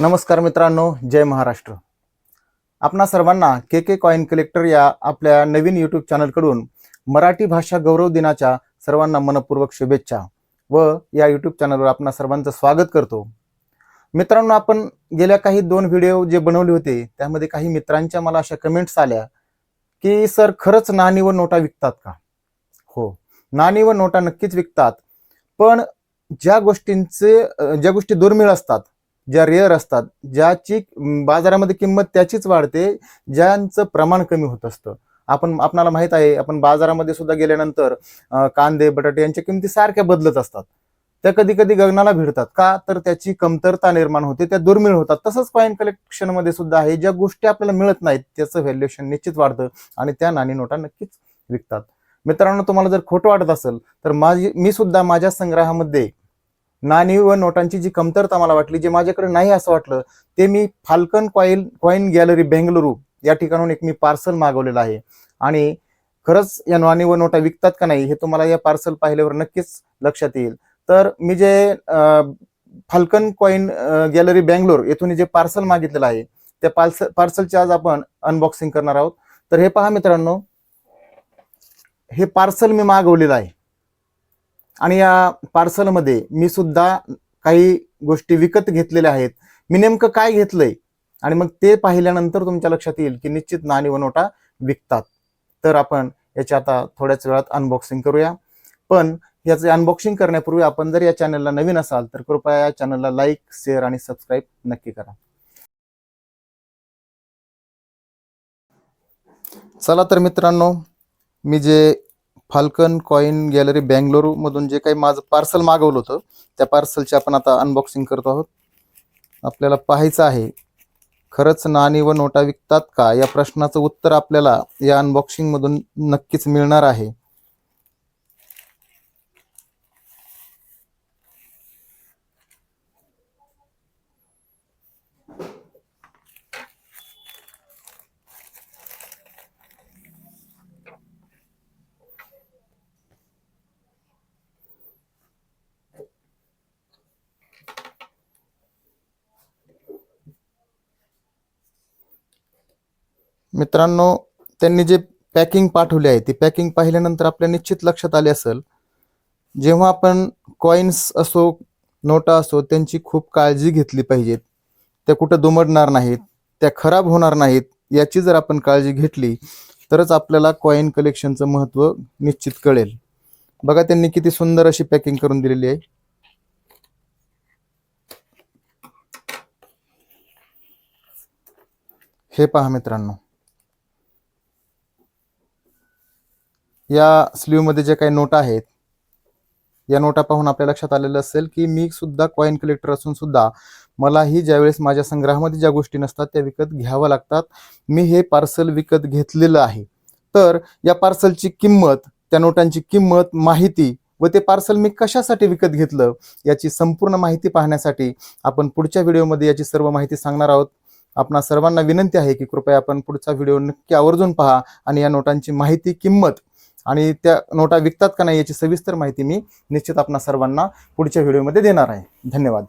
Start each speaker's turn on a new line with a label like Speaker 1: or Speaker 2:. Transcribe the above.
Speaker 1: नमस्कार मित्रांनो जय महाराष्ट्र. आपणा सर्वांना के के कॉईन कलेक्टर या आपल्या नवीन यूट्यूब चॅनलकडून मराठी भाषा गौरव दिनाच्या सर्वांना मनपूर्वक शुभेच्छा व या यूट्यूब चॅनलवर आपणा सर्वांचं स्वागत करतो. मित्रांनो आपण गेल्या काही दोन व्हिडिओ जे बनवले होते त्यामध्ये काही मित्रांच्या मला अशा कमेंट्स आल्या की सर खरंच नाणी व नोटा विकतात का? हो नाणी व नोटा नक्कीच विकतात पण ज्या गोष्टींचे ज्या गोष्टी दुर्मिळ असतात ज्या रेअर असतात ज्याची बाजारामध्ये किंमत त्याचीच वाढते ज्यांचं प्रमाण कमी होत असतं. आपण आपणाला माहीत आहे आपण बाजारामध्ये सुद्धा गेल्यानंतर कांदे बटाटे यांच्या किमती सारख्या बदलत असतात. त्या कधी कधी गगनाला भिडतात. का? तर त्याची कमतरता निर्माण होते त्या दुर्मिळ होतात. तसंच कॉईन कलेक्शनमध्ये सुद्धा आहे ज्या गोष्टी आपल्याला मिळत नाहीत त्याचं व्हॅल्युएशन निश्चित वाढतं आणि त्या नाणी नोटा नक्कीच विकतात. मित्रांनो तुम्हाला जर खोटं वाटत असेल तर माझी मी सुद्धा माझ्या संग्रहामध्ये नाणी व नोटांची जी कमतरता मला वाटली जे माझ्याकडे नाही असं वाटलं ते मी falcon coil coin gallery Bengaluru या ठिकाणून एक मी पार्सल मागवलेलं आहे. आणि खरंच या नाणी व नोटा विकतात का नाही हे तुम्हाला या पार्सल पाहिल्यावर नक्कीच लक्षात येईल. तर मी जे फाल्कन कॉईन गॅलरी बँगलोर येथून जे पार्सल मागितलेलं आहे त्या पार्सल पार्सलचे आज आपण अनबॉक्सिंग करणार आहोत. तर हे पहा मित्रांनो हे पार्सल मी मागवलेलं आहे. आणि या पार्सलमध्ये मी सुद्धा काही गोष्टी विकत घेतलेल्या आहेत. मी नेमकं काय घेतलंय? आणि मग ते पाहिल्यानंतर तुमच्या लक्षात येईल की निश्चित नाणी व नोटा विकतात. तर आपण याची आता थोड्याच वेळात अनबॉक्सिंग करूया. पण याचे अनबॉक्सिंग करण्यापूर्वी आपण जर या चॅनलला नवीन असाल तर कृपया या चॅनलला लाईक शेअर आणि सबस्क्राईब नक्की करा. चला तर मित्रांनो मी जे फाल्कन कॉईन गॅलरी बँगलोरू मधून जे काही माझं पार्सल मागवलं होतं त्या पार्सलची आपण आता अनबॉक्सिंग करतो आहोत. आपल्याला पाहायचं आहे खरंच नाणी व नोटा विकतात का? या प्रश्नाचं उत्तर आपल्याला या अनबॉक्सिंगमधून नक्कीच मिळणार आहे. मित्रांनो त्यांनी जे पॅकिंग पाठवली आहे ती पॅकिंग पाहिल्यानंतर आपल्या निश्चित लक्षात आले असेल जेव्हा आपण कॉईन्स असो नोटा असो त्यांची खूप काळजी घेतली पाहिजेत. त्या कुठं दुमडणार नाहीत त्या खराब होणार नाहीत याची जर आपण काळजी घेतली तरच आपल्याला कॉईन कलेक्शनचं महत्त्व निश्चित कळेल. बघा त्यांनी किती सुंदर अशी पॅकिंग करून दिलेली आहे. हे पहा मित्रांनो. या स्लीवमध्ये जे काही नोटा आहेत या नोटा पाहून आपल्या लक्षात आलेलं असेल की मी सुद्धा कॉईन कलेक्टर असून सुद्धा मलाही ज्यावेळेस माझ्या संग्रहामध्ये ज्या गोष्टी नसतात त्या विकत घ्याव्या लागतात. मी हे पार्सल विकत घेतलेलं आहे. तर या पार्सलची किंमत त्या नोटांची किंमत माहिती व ते पार्सल मी कशासाठी विकत घेतलं याची संपूर्ण माहिती पाहण्यासाठी आपण पुढच्या व्हिडिओमध्ये याची सर्व माहिती सांगणार आहोत. आपणा सर्वांना विनंती आहे की कृपया आपण पुढचा व्हिडिओ नक्की आवर्जून पहा आणि या नोटांची माहिती किंमत आणि त्या नोटा विकतात का नाही याची सविस्तर माहिती मी निश्चित आपणा सर्वांना पुढच्या व्हिडिओमध्ये देणार आहे. धन्यवाद.